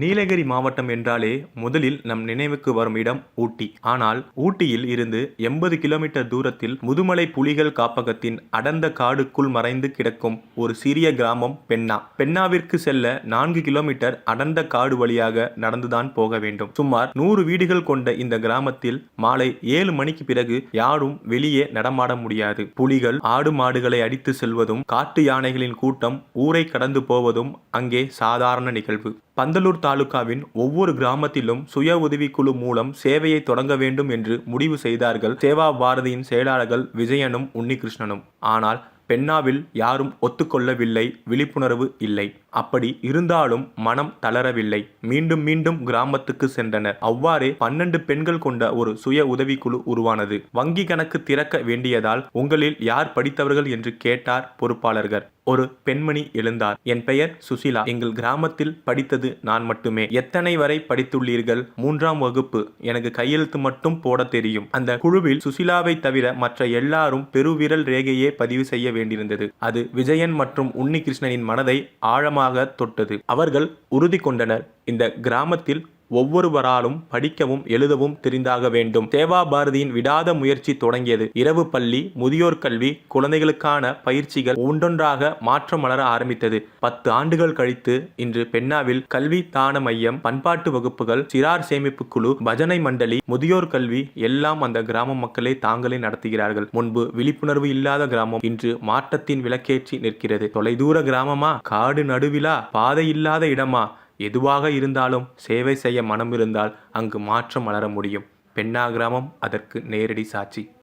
நீலகிரி மாவட்டம் என்றாலே முதலில் நம் நினைவுக்கு வரும் இடம் ஊட்டி. ஆனால் ஊட்டியில் இருந்து எண்பது கிலோமீட்டர் தூரத்தில் முதுமலை புலிகள் காப்பகத்தின் அடர்ந்த காடுக்குள் மறைந்து கிடக்கும் ஒரு சிறிய கிராமம் பெண்ணா பெண்ணாவிற்கு செல்ல நான்கு கிலோமீட்டர் அடர்ந்த காடு வழியாக நடந்துதான் போக வேண்டும். சுமார் நூறு வீடுகள் கொண்ட இந்த கிராமத்தில் மாலை ஏழு மணிக்கு பிறகு யாரும் வெளியே நடமாட முடியாது. புலிகள் ஆடு மாடுகளை அடித்து செல்வதும் காட்டு யானைகளின் கூட்டம் ஊரை கடந்து போவதும் அங்கே சாதாரண நிகழ்வு. பந்தலூர் தாலுகாவின் ஒவ்வொரு கிராமத்திலும் சுய உதவிக்குழு மூலம் சேவையை தொடங்க வேண்டும் என்று முடிவு செய்தார்கள். சேவா பாரதியின் செயலாளர்கள் விஜயனும் உன்னிகிருஷ்ணனும். ஆனால் பெண்ணாவில் யாரும் ஒத்துக்கொள்ளவில்லை விழிப்புணர்வு இல்லை. அப்படி இருந்தாலும் மனம் தளரவில்லை. மீண்டும் மீண்டும் கிராமத்துக்கு சென்றனர். அவ்வாறே பன்னெண்டு பெண்கள் கொண்ட ஒரு சுய உதவிக்குழு உருவானது. வங்கி கணக்கு திறக்க வேண்டியதால் உங்களில் யார் படித்தவர்கள் என்று கேட்டார் பொறுப்பாளர்கள். ஒரு பெண்மணி எழுந்தார். என் பெயர் சுசிலா. எங்கள் கிராமத்தில் படித்தது நான் மட்டுமே. எத்தனை வரை படித்துள்ளீர்கள்? மூன்றாம் வகுப்பு. எனக்கு கையெழுத்து மட்டும் போட தெரியும். அந்த குழுவில் சுசிலாவை தவிர மற்ற எல்லாரும் பெருவிரல் ரேகையே பதிவு செய்ய வேண்டியிருந்தது. அது விஜயன் மற்றும் உன்னிகிருஷ்ணனின் மனதை ஆழமாக தொட்டது. அவர்கள் உறுதி கொண்டனர். இந்த கிராமத்தில் ஒவ்வொருவராலும் படிக்கவும் எழுதவும் தெரிந்தாக வேண்டும். சேவா பாரதியின் விடாத முயற்சி தொடங்கியது. இரவு பள்ளி முதியோர் கல்வி குழந்தைகளுக்கான பயிற்சிகள் ஒன்றொன்றாக மாற்றம் மலர ஆரம்பித்தது. பத்து ஆண்டுகள் கழித்து இன்று பெண்ணாவில் கல்வி தான மையம் பண்பாட்டு வகுப்புகள் சிறார் சேமிப்பு குழு பஜனை மண்டலி முதியோர் கல்வி எல்லாம் அந்த கிராம மக்களே தாங்களே நடத்துகிறார்கள். முன்பு விழிப்புணர்வு இல்லாத கிராமம் இன்று மாற்றத்தின் விளக்கேற்றி நிற்கிறது. தொலைதூர கிராமமா? காடு நடுவிலா? பாதை இல்லாத இடமா? எதுவாக இருந்தாலும் சேவை செய்ய மனம் இருந்தால் அங்கு மாற்றம் மலர முடியும். பெண்ணாகிராமம் அதற்கு நேரடி சாட்சி.